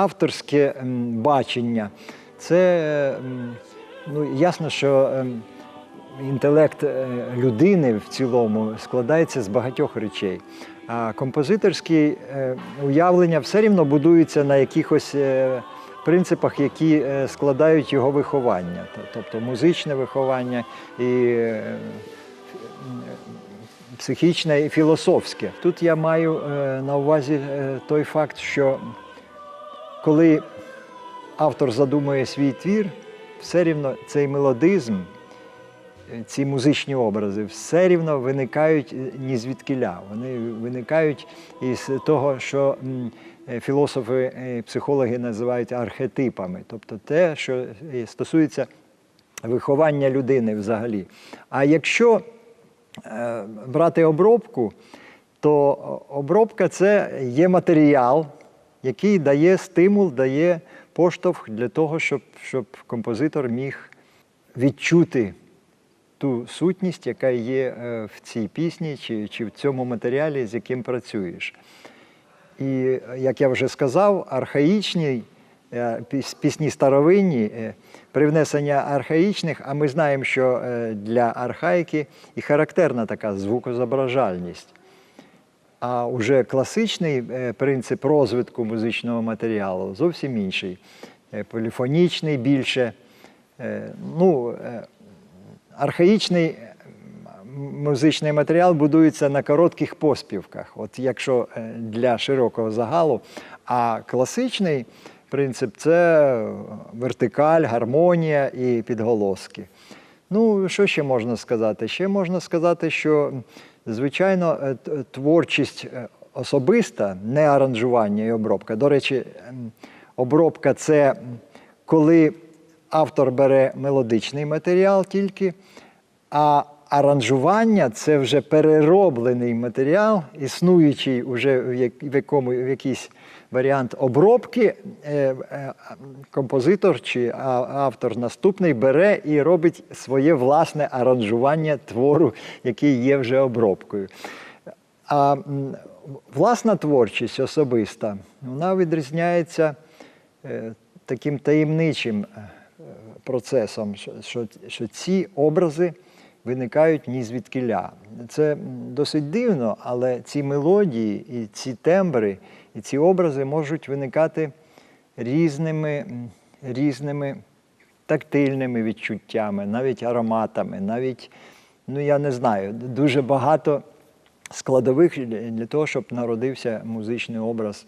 авторське бачення. Це ну, ясно, що ем, інтелект е, людини в цілому складається з багатьох речей. А композиторські е, уявлення все рівно будуються на якихось е, принципах, які складають його виховання, тобто музичне виховання і психічне і філософське. Тут я маю на увазі той факт, що коли автор задумує свій твір, все рівно цей мелодизм, е, ці музичні образи, все рівно виникають е, ні звідкиля. Вони виникають із того, що е, філософи і психологи називають архетипами, тобто те, що стосується виховання людини взагалі. А якщо брати обробку, то обробка це є матеріал, який дає стимул, дає поштовх для того, щоб, щоб композитор міг відчути ту сутність, яка є е, в цій пісні чи, чи в цьому матеріалі, з яким працюєш. І, як я вже сказав, архаїчні е, пісні старовинні, е, привнесення архаїчних, а ми знаємо, що для архаїки і характерна така звукозображальність. А уже класичний е, принцип розвитку музичного матеріалу зовсім інший. Е, Поліфонічний більше. Е, Ну, архаїчний музичний матеріал будується на коротких поспівках, от якщо для широкого загалу. А класичний принцип це вертикаль, гармонія і підголоски. Ну, що ще можна сказати? Ще можна сказати, що, звичайно, е, творчість е, особиста, не аранжування і обробка. До речі, обробка це коли автор бере мелодичний матеріал тільки, а аранжування це вже перероблений матеріал, існуючий уже в як- в якому в якийсь варіант обробки. е, е, Композитор чи автор наступний бере і робить своє власне аранжування твору, який є вже обробкою. А власна творчість особиста, вона відрізняється е, таким таємничим процесом, що, що ці образи виникають ні звідкиля. Це досить дивно, але ці мелодії і ці тембри, і ці образи можуть виникати різними, різними тактильними відчуттями, навіть ароматами, навіть, ну я не знаю, дуже багато складових для для того, щоб народився музичний образ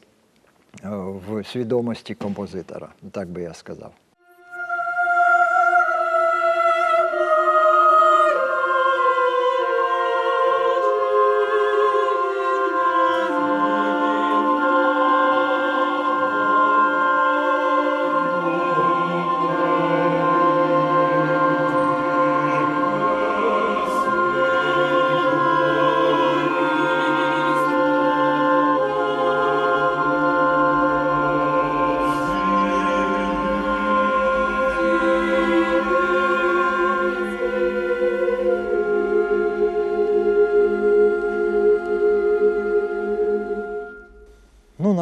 е, в свідомості композитора. Так би я сказав.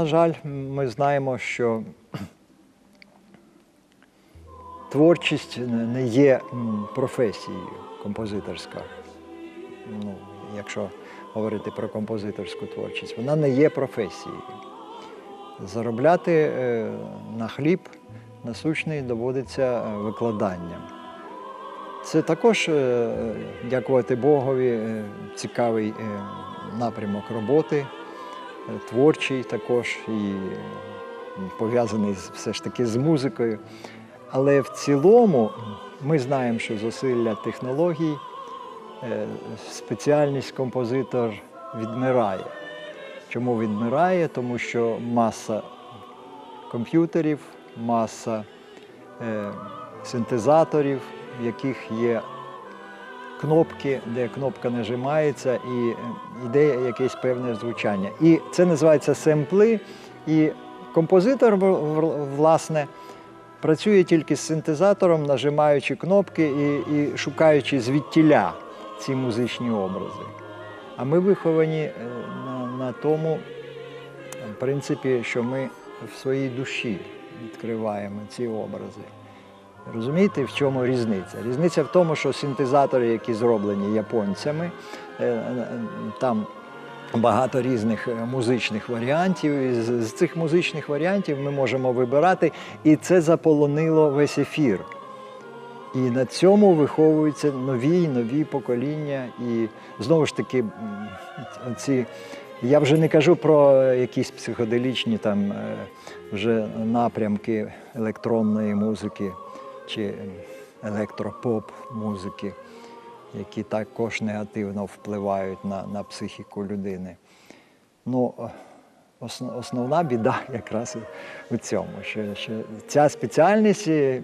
На жаль, ми знаємо, що творчість не є професією композиторська. Ну, якщо говорити про композиторську творчість, вона не є професією. Заробляти е, на хліб насущний доводиться е, викладанням. Це також, е, дякувати Богові, цікавий напрямок роботи, творчий також і пов'язаний все ж таки з музикою. Але в цілому ми знаємо, що зусилля технологій, е, спеціальність композитор відмирає. Чому відмирає? Тому що маса комп'ютерів, маса е, синтезаторів, в яких є кнопки, де кнопка нажимається і е, йде якесь певне звучання. І це називається семпли. І композитор, власне, працює тільки з синтезатором, нажимаючи кнопки і, і шукаючи звідтіля ці музичні образи. А ми виховані е, на, на тому принципі, що ми в своїй душі відкриваємо ці образи. Розумієте, в чому різниця? Різниця в тому, що синтезатори, які зроблені японцями, е, е, там багато різних е, музичних варіантів. І з, цих музичних варіантів ми можемо вибирати, і це заполонило весь ефір. І на цьому виховуються нові й нові покоління. І знову ж таки, ці, я вже не кажу про якісь психоделічні там вже напрямки електронної музики чи електропоп музики, які також негативно впливають на, на психіку людини. Ну, основна біда якраз у цьому, що, що ця спеціальність е,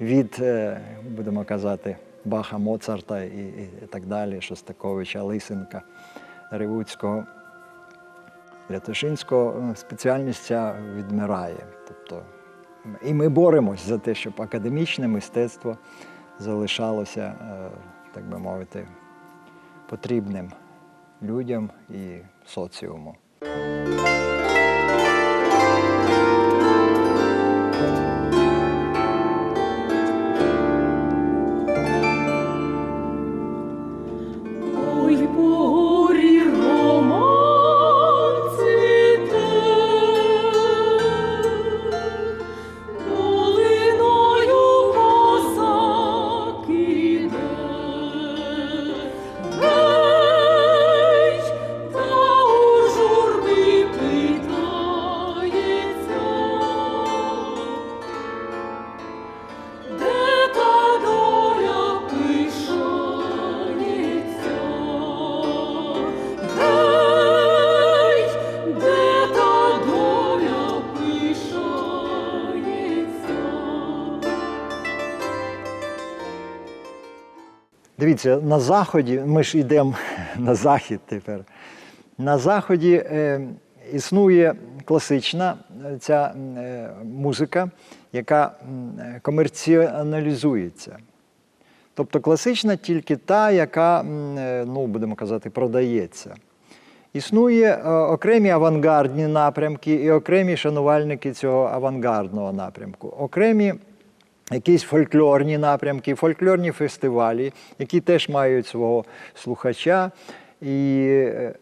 від, е, будемо казати, Баха, Моцарта і, і так далі, Шостаковича, Лисенка, Ревуцького, Лятошинського, е, спеціальність ця відмирає. Тобто, і ми боремось за те, щоб академічне мистецтво залишалося, е, так би мовити, потрібним людям і соціуму. Дивіться, на заході, ми ж йдемо на захід тепер. На заході е, існує класична е, ця е, музика, яка комерціоналізується. Тобто класична тільки та, яка, е, ну, будемо казати, продається. Існує е, окремі авангардні напрямки і окремі шанувальники цього авангардного напрямку, окремі якісь фольклорні напрямки, фольклорні фестивалі, які теж мають свого слухача. І е,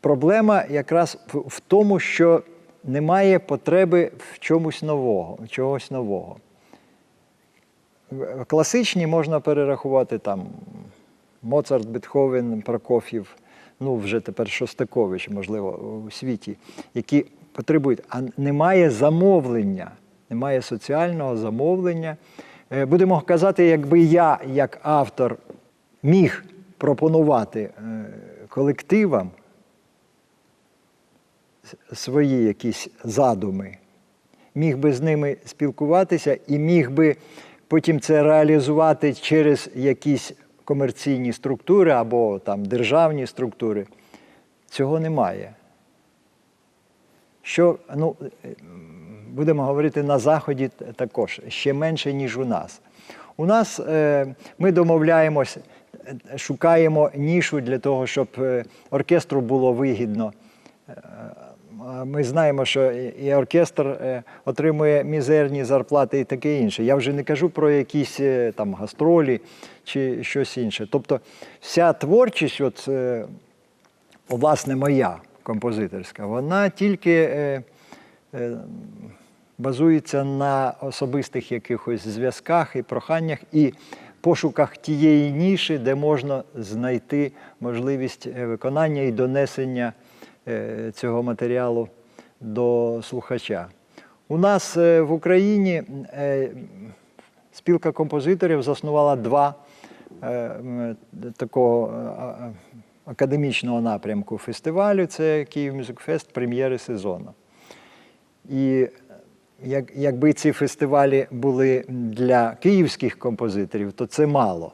проблема якраз в, тому, що немає потреби в чомусь нового, чогось нового. Класичні можна перерахувати там Моцарт, Бетховен, Прокоф'єв, ну вже тепер Шостакович, можливо, у світі, які потребують, а немає замовлення, немає соціального замовлення. Е, Будемо казати, якби я, як автор, міг пропонувати е, колективам свої якісь задуми, міг би з ними спілкуватися і міг би потім це реалізувати через якісь комерційні структури або там державні структури. Цього немає. Що, ну, е, будемо говорити на Заході також, ще менше, ніж у нас. У нас е, ми домовляємось, е, шукаємо нішу для того, щоб е, оркестру було вигідно. Ми знаємо, що і- оркестр отримує мізерні зарплати і таке інше. Я вже не кажу про якісь там гастролі чи щось інше. Тобто вся творчість, от, власне, моя композиторська, вона тільки базується на особистих якихось зв'язках і проханнях і пошуках тієї ніші, де можна знайти можливість е, виконання і донесення е, цього матеріалу до слухача. У нас е, в Україні спілка композиторів заснувала два такого академічного напрямку фестивалю. Це Київ Мюзик Фест, прем'єри сезону. І як, якби ці фестивалі були для київських композиторів, то це мало.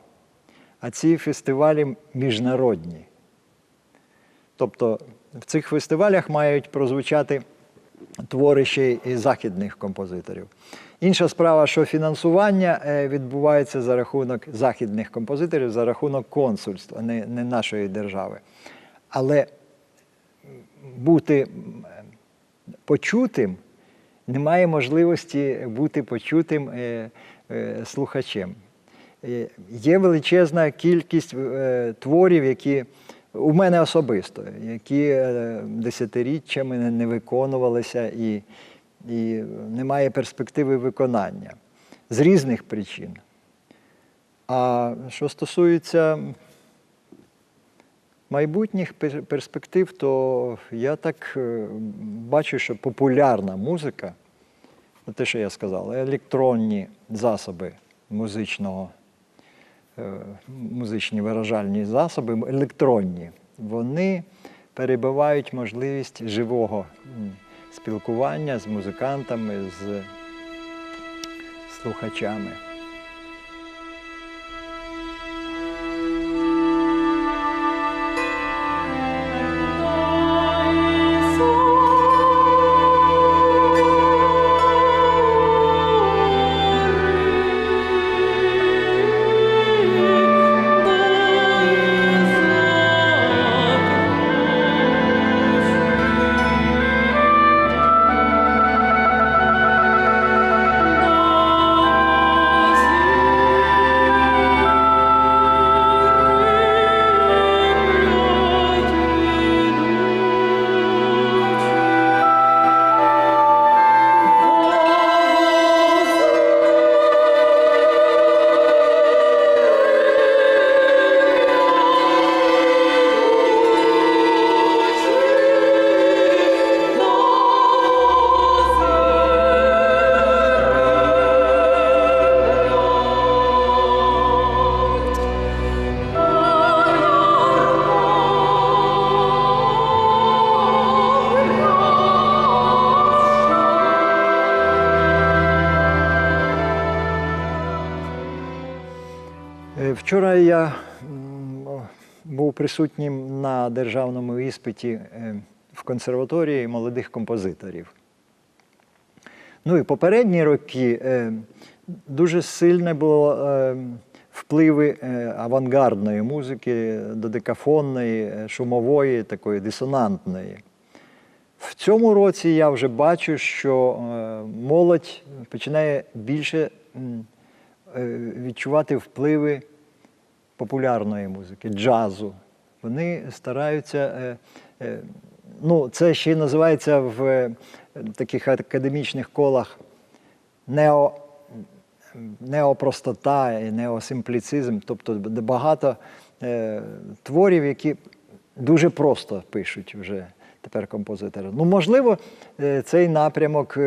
А ці фестивалі міжнародні. Тобто в цих фестивалях мають прозвучати твори ще й західних композиторів. Інша справа, що фінансування е, відбувається за рахунок західних композиторів, за рахунок консульства, не, не нашої держави. Але бути почутим немає можливості бути почутим е, е, слухачем. Е, Є величезна кількість творів, які у мене особисто, які десятиріччями не- виконувалися і, і немає перспективи виконання з різних причин. А що стосується майбутніх перспектив, то я так бачу, що популярна музика, те, що я сказав, електронні засоби музичного, е, музичні виражальні засоби, електронні, вони перебивають можливість живого спілкування з музикантами, з слухачами. Вчора я був присутнім на державному іспиті е, в консерваторії молодих композиторів. Ну і попередні роки е, дуже сильне було е, впливи авангардної музики, додекафонної, шумової, такої дисонантної. В цьому році я вже бачу, що молодь починає більше відчувати впливи популярної музики, джазу. Вони стараються, е, е, ну, це ще й називається в е, таких академічних колах нео, неопростота і неосимпліцизм, тобто багато творів, які дуже просто пишуть вже тепер композитори. Ну, можливо, цей напрямок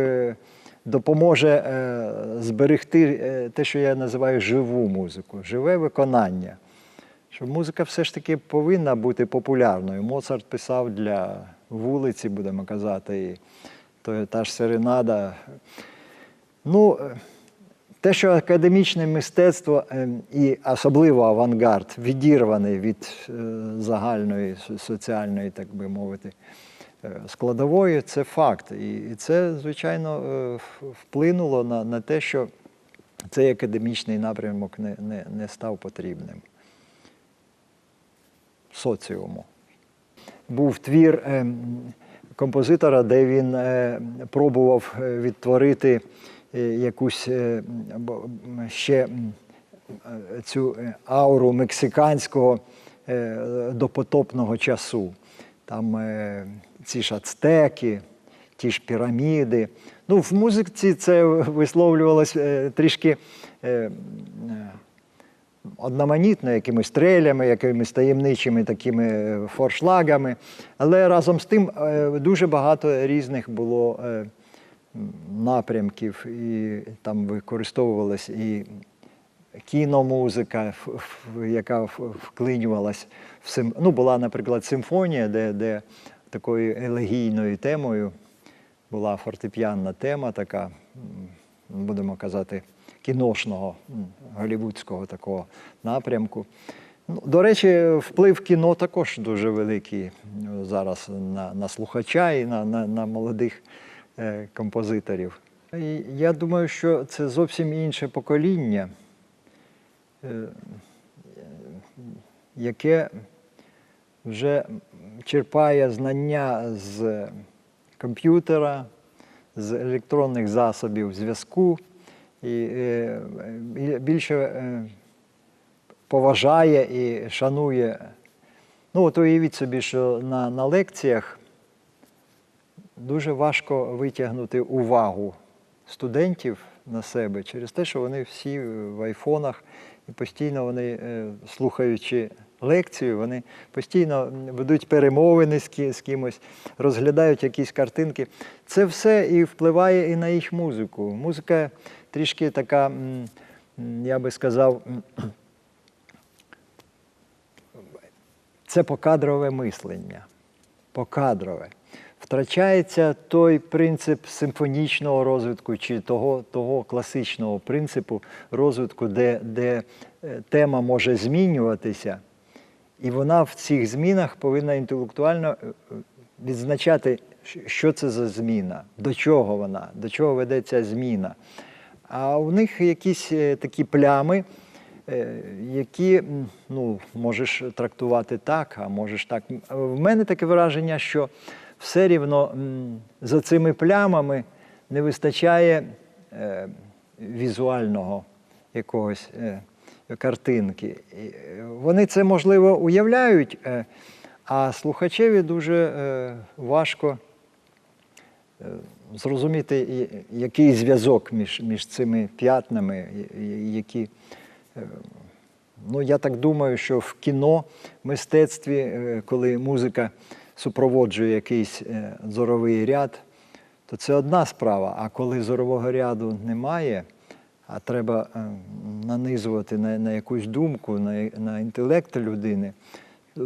допоможе зберегти те, що я називаю живу музику, живе виконання. Що музика все ж таки повинна бути популярною. Моцарт писав для вулиці, будемо казати, і то, та ж серенада. Ну, е, те, що академічне мистецтво е, і особливо авангард відірваний від е, загальної соціальної, так би мовити, складової, це факт. І це, звичайно, вплинуло на, на те, що цей академічний напрямок не, не, не став потрібним соціуму. Був твір е, композитора, де він пробував відтворити якусь ще цю ауру мексиканського е, допотопного часу. Там е, ці ж ацтеки, ті ж піраміди. Ну, в музиці це висловлювалось трішки. Одноманітно, якимись трелями, якимись таємничими такими е, форшлагами. Але разом з тим е, дуже багато різних було е, напрямків, і там використовувалась і кіномузика, яка вклинювалась в сим... Ну, була, наприклад, симфонія, де, де такою елегійною темою була фортепіанна тема, така, будемо казати, кіношного, голівудського такого напрямку. Ну, до речі, вплив кіно також дуже великий е, зараз на, на слухача і на, на, на молодих е, композиторів. Я думаю, що це зовсім інше покоління, е, яке вже черпає знання з комп'ютера, з електронних засобів зв'язку і е, більше е, поважає і шанує. Ну, от уявіть собі, що на, на лекціях дуже важко витягнути увагу студентів на себе через те, що вони всі в айфонах і постійно вони, е, слухаючи лекцію, вони постійно ведуть перемовини з, ки- з кимось, розглядають якісь картинки. Це все і впливає і на їх музику. Музика трішки така, я би сказав, це покадрове мислення. Покадрове. Втрачається той принцип симфонічного розвитку чи того, того класичного принципу розвитку, де, де е, тема може змінюватися, і вона в цих змінах повинна інтелектуально е, е, відзначати, що це за зміна, до чого вона, до чого веде ця зміна. А у них якісь е, такі плями, е, які ну, можеш трактувати так, а можеш так. В мене таке враження, що все рівно за цими плямами не вистачає е, візуального якогось картинки. Вони це можливо уявляють, а слухачеві дуже важко зрозуміти, який зв'язок між, між цими п'ятнами, які. е, Ну, я так думаю, що в кіно, мистецтві, е, коли музика супроводжує якийсь е, зоровий ряд, то це одна справа. А коли зорового ряду немає, а треба нанизувати на, на якусь думку, на, на інтелект людини,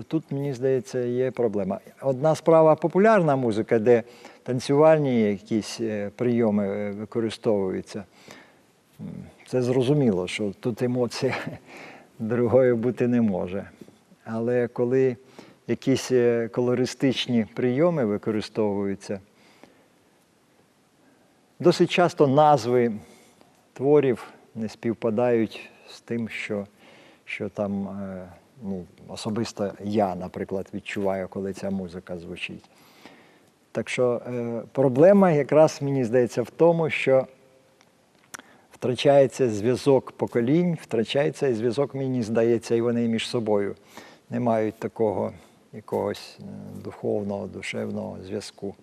тут, мені здається, є проблема. Одна справа популярна музика, де танцювальні якісь е, прийоми е, використовуються. Це зрозуміло, що тут емоція другою бути не може. Але коли якісь е, колористичні прийоми використовуються, досить часто назви творів не співпадають з тим, що, що там ну, особисто я, наприклад, відчуваю, коли ця музика звучить. Так що е, проблема якраз, мені здається, в тому, що втрачається зв'язок поколінь, втрачається і зв'язок, мені здається, і вони між собою не мають такого якогось е, духовного, душевного зв'язку.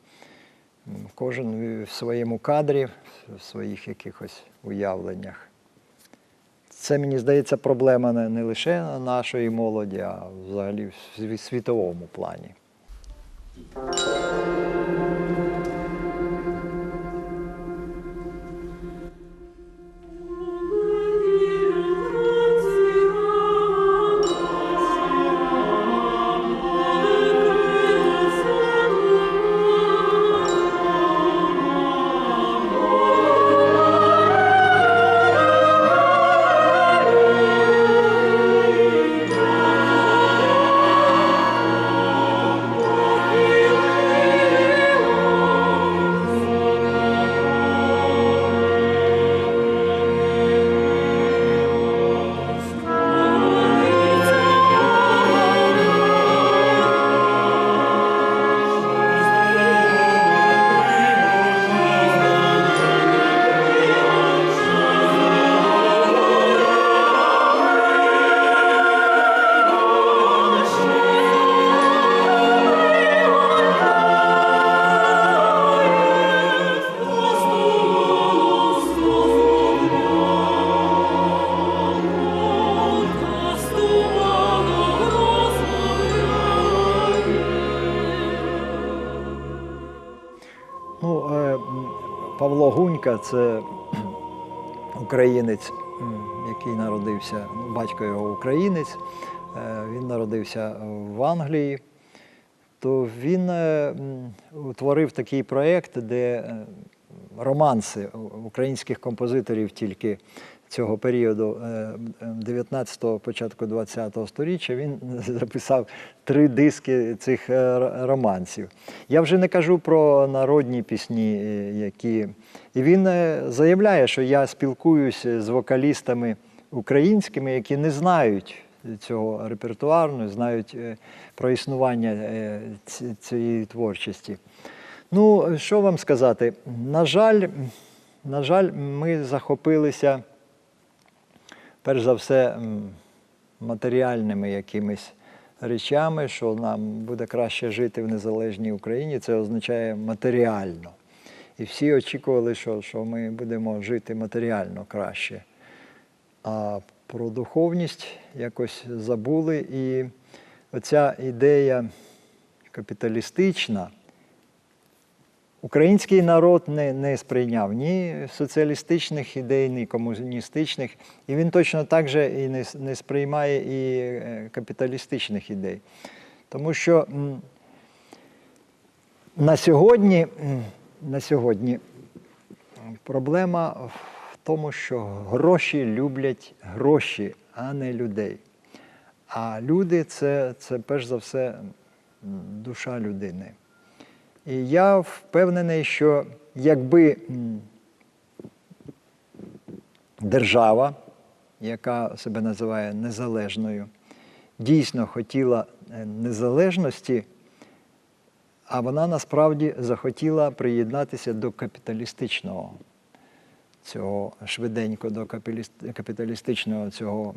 Кожен в своєму кадрі, в своїх якихось уявленнях. Це, мені здається, проблема не, лише нашої молоді, а взагалі в світовому плані. Гунька це українець, який народився, батько його українець, е, він народився в Англії. То він е, утворив такий проєкт, де е, романси українських композиторів тільки цього періоду 19-го, початку 20-го сторіччя він записав три диски цих е, романсів. Я вже не кажу про народні пісні, е, які. І він е, заявляє, що я спілкуюся з вокалістами українськими, які не знають цього репертуару, не знають е, про існування е, цієї творчості. Ну, що вам сказати? На жаль, на жаль, ми захопилися перш за все матеріальними якимись речами, що нам буде краще жити в незалежній Україні. Це означає матеріально. І всі очікували, що, що ми будемо жити матеріально краще. А про духовність якось забули. І оця ідея капіталістична. Український народ не, не сприйняв ні соціалістичних ідей, ні комуністичних, і він точно так же і не, не сприймає і е, капіталістичних ідей. Тому що на сьогодні, на сьогодні проблема в тому, що гроші люблять гроші, а не людей. А люди це, це перш за все душа людини. І я впевнений, що якби держава, яка себе називає незалежною, дійсно хотіла е, незалежності, а вона насправді захотіла приєднатися до капіталістичного цього швиденько до капіталістичного цього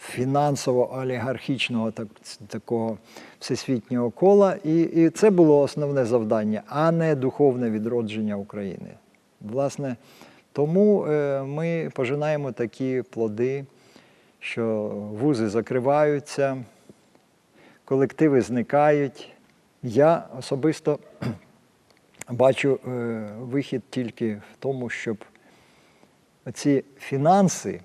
фінансово-олігархічного так, такого всесвітнього кола. І, і це було основне завдання, а не духовне відродження України. Власне, тому е, ми пожинаємо такі плоди, що вузи закриваються, колективи зникають. Я особисто бачу е, вихід тільки в тому, щоб ці фінанси,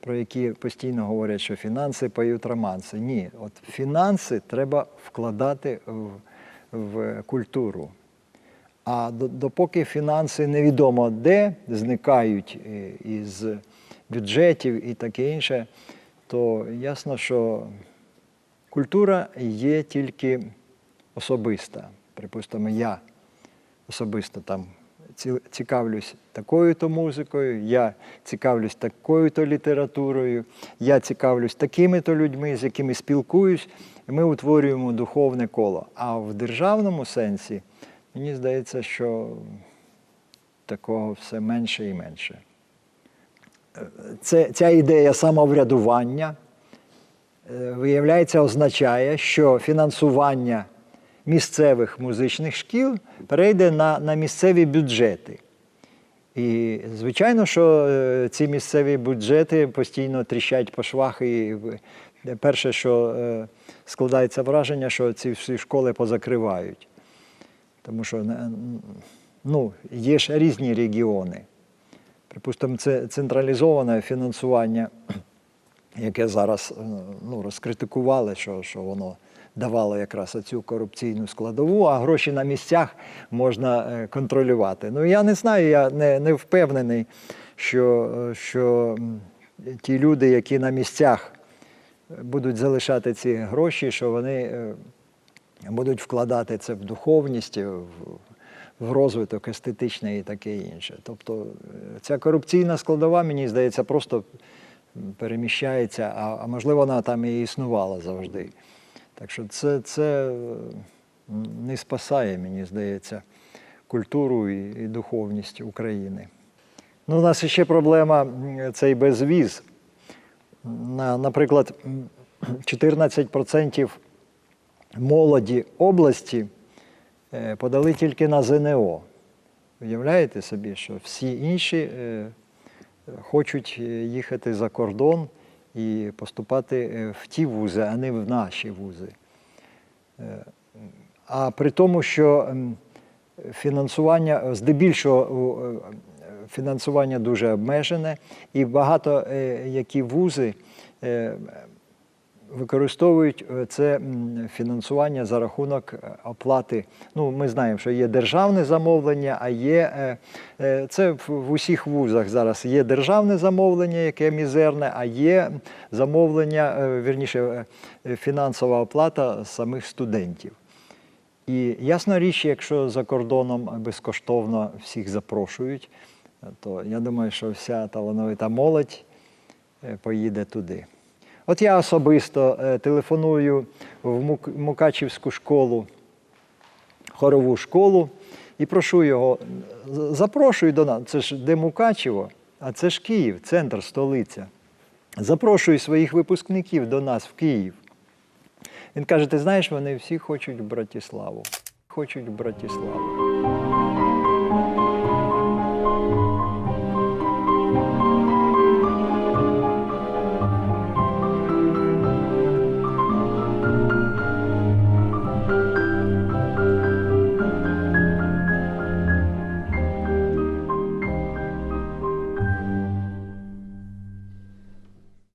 про які постійно говорять, що фінанси поють романси. Ні, от фінанси треба вкладати в, в культуру. А допоки фінанси невідомо де зникають е, із бюджетів і таке інше, то ясно, що культура є тільки особиста. Припустимо, я особисто там цікавлюсь такою-то музикою, я цікавлюсь такою-то літературою, я цікавлюсь такими-то людьми, з якими спілкуюсь, і ми утворюємо духовне коло. А в державному сенсі мені здається, що такого все менше і менше. Це, ця ідея самоврядування, е, виявляється, означає, що фінансування місцевих музичних шкіл перейде на, на місцеві бюджети. І, звичайно, що е, ці місцеві бюджети постійно тріщать по швах. І перше, що е, складається враження, що ці всі школи позакривають. Тому що е, ну, є ж різні регіони. Припустимо, це централізоване фінансування, яке зараз е, ну, розкритикували, що, що воно давало якраз цю корупційну складову, а гроші на місцях можна е, контролювати. Ну я не знаю, я не, не впевнений, що, е, що ті люди, які на місцях будуть залишати ці гроші, що вони будуть вкладати це в духовність, в, в розвиток естетичний і таке інше. Тобто ця корупційна складова, мені здається, просто переміщається, а, а можливо, вона там і існувала завжди. Так що це, це не спасає, мені здається, культуру і, і духовність України. Ну, у нас ще проблема цей безвіз. На, наприклад, 14% молоді області е, подали тільки на ЗНО. Уявляєте собі, що всі інші е, хочуть е, їхати за кордон і поступати е, в ті вузи, а не в наші вузи. Е, А при тому, що фінансування, здебільшого фінансування дуже обмежене, і багато які вузи використовують е, це фінансування за рахунок е, оплати. Ну, ми знаємо, що є державне замовлення, а є е, це в усіх вузах зараз є державне замовлення, яке мізерне, а є замовлення, вірніше, фінансова оплата самих студентів. І ясна річ, якщо за кордоном безкоштовно всіх запрошують, то я думаю, що вся талановита молодь поїде туди. От я особисто е, телефоную в Мукачівську школу хорову школу і прошу його, з- запрошуй до нас. Це ж де Мукачево, а це ж Київ, центр, столиця. Запрошую своїх випускників до нас в Київ. Він каже: ти знаєш, вони всі хочуть в Братиславу. Хочуть в Братиславу.